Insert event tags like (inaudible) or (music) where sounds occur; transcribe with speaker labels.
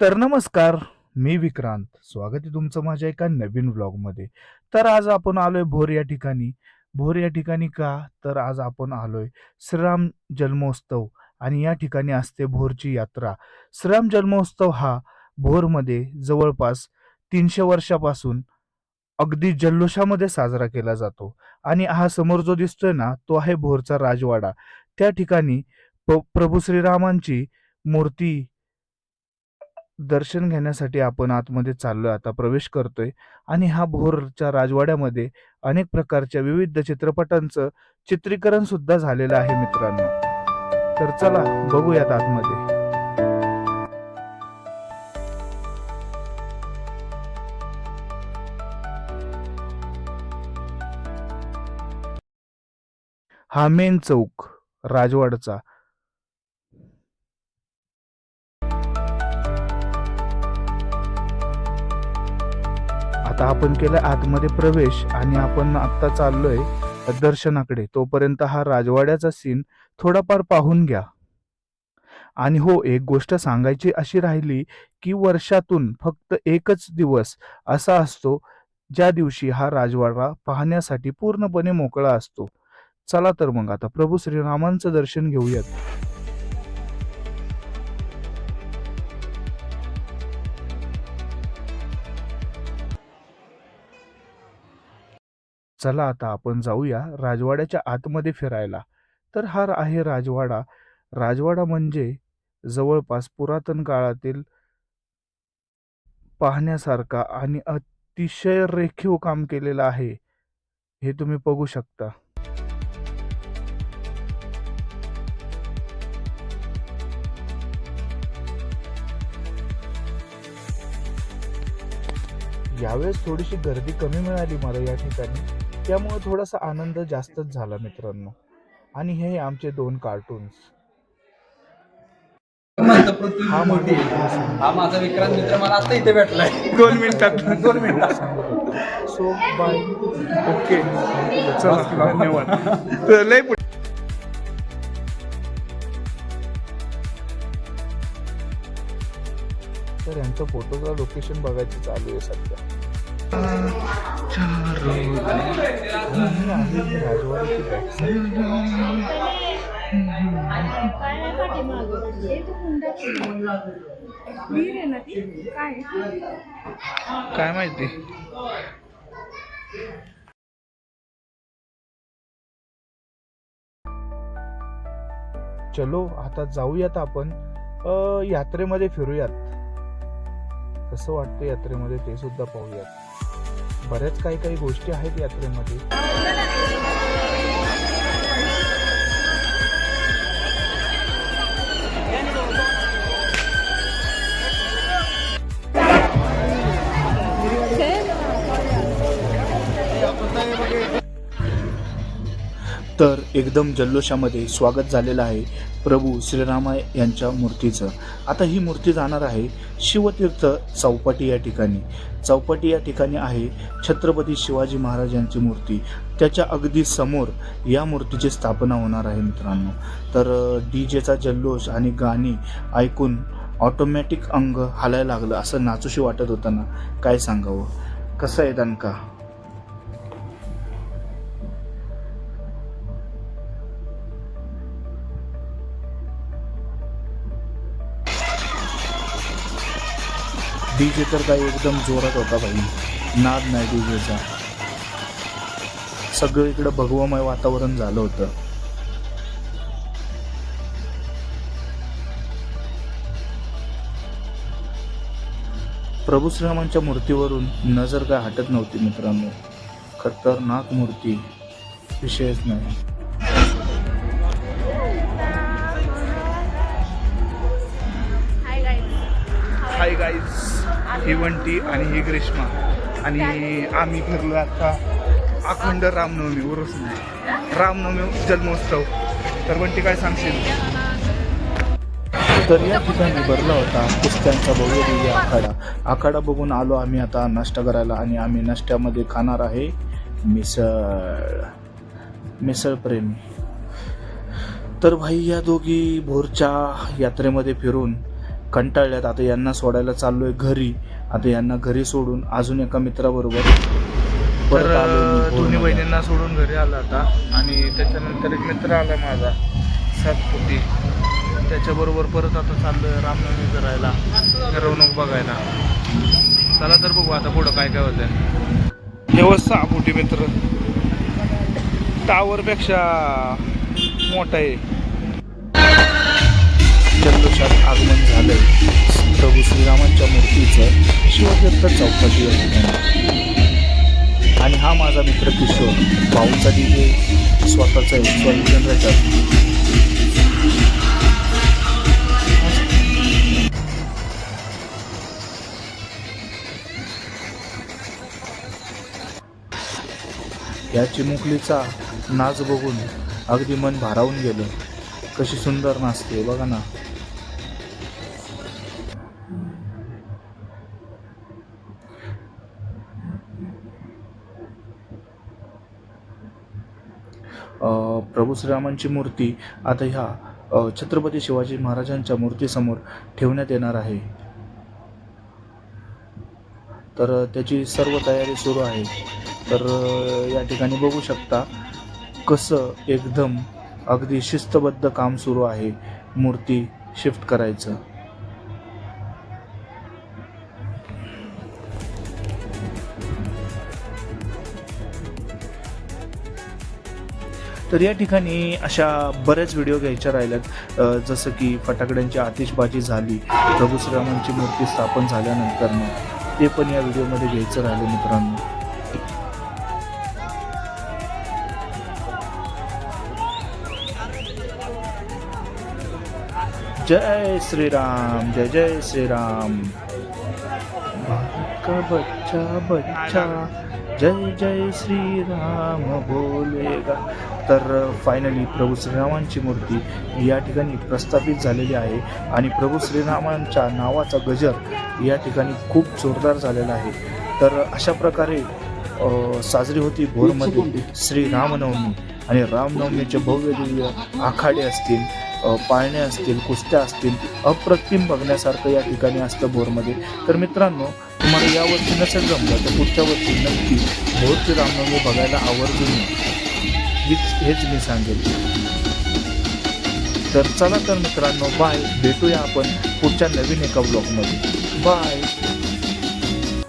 Speaker 1: तर नमस्कार मी विक्रांत. स्वागत आहे तुमचं माझ्या एका नवीन व्लॉगमध्ये. तर आज आपण आलोय भोर या ठिकाणी. भोर या ठिकाणी का? तर आज आपण आलोय श्रीराम जन्मोत्सव आणि या ठिकाणी असते भोरची यात्रा. श्रीराम जन्मोत्सव हा भोरमध्ये जवळपास तीनशे वर्षापासून अगदी जल्लोषामध्ये साजरा केला जातो. आणि हा समोर जो दिसतोय ना तो आहे भोरचा राजवाडा. त्या ठिकाणी प- प्रभू श्रीरामांची मूर्ती दर्शन घेण्यासाठी आपण आतमध्ये चाललोय आता प्रवेश करतोय आणि हा भोरच्या राजवाड्यामध्ये अनेक प्रकारच्या विविध चित्रपटांचं चित्रीकरण सुद्धा झालेलं आहे मित्रांनो. तर चला बघूयात आतमध्ये. हा मेन चौक राजवाडचा. आता आपण केलं आतमध्ये प्रवेश आणि आपण आत्ता चाललोय दर्शनाकडे. तोपर्यंत हा राजवाड्याचा सीन थोडाफार पाहून घ्या. आणि हो एक गोष्ट सांगायची अशी राहिली की वर्षातून फक्त एकच दिवस असा असतो ज्या दिवशी हा राजवाडा पाहण्यासाठी पूर्णपणे मोकळा असतो. चला तर मग आता प्रभू श्रीरामांचं दर्शन घेऊयात. चला आता आपण जाऊया राजवाड्याच्या आतमध्ये फिरायला. तर हा आहे राजवाडा. राजवाडा म्हणजे जवळपास पुरातन काळातील पाहण्यासारखा आणि अतिशय रेखीव काम केलेलं आहे. हे तुम्ही बघू शकता. यावेळेस थोडीशी गर्दी कमी मिळाली मला या ठिकाणी. त्यामुळे थोडासा आनंद जास्तच झाला मित्रांनो. आणि हे आमचे दोन कार्टून्स हा
Speaker 2: मोठी
Speaker 1: माझा.
Speaker 2: हा विक्रांत मित्र मला आता इथे भेटलाय. दोन मिनिटात. दोन मिनिटात.
Speaker 1: So bye okay. चला धन्यवाद. (laughs) लय तर यांचं फोटोचं लोकेशन बघायचं चालू आहे सध्या.
Speaker 3: काय
Speaker 1: माहिती? चलो आता जाऊयात आपण. यात्रेमध्ये फिरूयात. कसं वाटतं यात्रेमध्ये ते सुद्धा पाहूयात. बऱ्याच काही काही गोष्टी आहेत यात्रेमध्ये. तर एकदम जल्लोषामध्ये स्वागत झालेलं आहे प्रभू श्रीरामा यांच्या मूर्तीचं. आता ही मूर्ती जाणार आहे शिवतीर्थ चौपाटी या ठिकाणी. चौपाटी या ठिकाणी आहे छत्रपती शिवाजी महाराजांची मूर्ती. त्याच्या अगदी समोर या मूर्तीची स्थापना होणार आहे मित्रांनो. तर डी जेचा जल्लोष आणि गाणी ऐकून ऑटोमॅटिक अंग हालायला लागलं असं नाचूशी वाटत होतं ना काय सांगावं? कसं आहे दणका? डीजे तर काही एकदम जोरात होता भाई. नाद नाही डीजेचा. सगळं इकडं भगवमय वातावरण झालं होतं. प्रभू श्रीरामांच्या मूर्तीवरून नजर काय हटत नव्हती मित्रांनो. खतरनाक मूर्ती. विषयच नाही.
Speaker 3: हाय गाईज
Speaker 1: ही वंटी आणि ही ग्रीष्मा. आणि आम्ही फिरलो आता अखंड रामनवमी उरूस नाही. रामनवमी जन्मोत्सव. तर वंटी काय सांगशील? तर या ठिकाणी भरला होता कुस्त्यांचा भव्य आखाडा. आखाडा बघून आलो आम्ही आता नाश्ता करायला आणि आम्ही नाश्त्यामध्ये खाणार आहे मिसळ. मिसळ प्रेमी. तर भाई या दोघी भोरच्या यात्रेमध्ये फिरून कंटाळल्यात. आता यांना सोडायला चाललोय घरी. आता यांना घरी सोडून अजून एका मित्राबरोबर परत
Speaker 4: तर
Speaker 1: मी
Speaker 4: दोन्ही. बहिणींना सोडून घरी आला होता आणि त्याच्यानंतर एक मित्र आला माझा सातपुती. त्याच्याबरोबर परत आता चाललोय रामनवमी करायला मिरवणूक बघायला. चला तर बघू आता पुढं काय काय होतंय. हे फुटी मित्र. टावरपेक्षा मोठा आहे.
Speaker 1: जल्लोषात आगमन झालं प्रभू श्रीरामांच्या मूर्तीचं शिवतीर्थ चौपाटी या ठिकाणी आणि हा माझा मित्र किशोर पाऊलचा डीजे स्वतःचा आहे जनरेटर या चिमुकलीचा नाच बघून अगदी मन भारावून गेलं. कशी सुंदर नाचते बघा ना. प्रभू श्रीरामांची मूर्ती आता ह्या छत्रपती शिवाजी महाराजांच्या मूर्तीसमोर ठेवण्यात येणार आहे. तर त्याची सर्व तयारी सुरू आहे. तर या ठिकाणी बघू शकता कसं एकदम अगदी शिस्तबद्ध काम सुरू आहे मूर्ती शिफ्ट करायचं. तर या ठिकाणी अशा बऱ्याच व्हिडिओ घ्यायच्या राहिल्यात. जसं की फटाकड्यांची आतिषबाजी झाली प्रभू श्रीरामांची मूर्ती स्थापन झाल्यानंतर ते पण या व्हिडिओमध्ये घ्यायचं राहिलं मित्रांनो. जय श्रीराम जय जय श्रीराम. का का बच्चा बच्चा। जय जय श्रीराम बोलेगा तर फायनली प्रभू श्रीरामांची मूर्ती या ठिकाणी प्रस्थापित झालेली आहे आणि प्रभू श्रीरामांच्या नावाचा गजर या ठिकाणी खूप जोरदार झालेला आहे. तर अशा प्रकारे साजरी होती भोरमध्ये श्री रामनवमी आणि रामनवमीचे भव्य दिव्य आखाडे असतील पाळणे असतील कुस्त्या असतील अप्रतिम बघण्यासारखं या ठिकाणी असतं भोरमध्ये. तर मित्रांनो तुम्हाला या वर्षी नसेल जमलं तर पुढच्या वर्षी नक्की भोरचे रामनवमी बघायला आवर्जून हीच हेच मी सांगेल तर चला तर मित्रांनो बाय भेटूया आपण पुढच्या नवीन एका ब्लॉगमध्ये बाय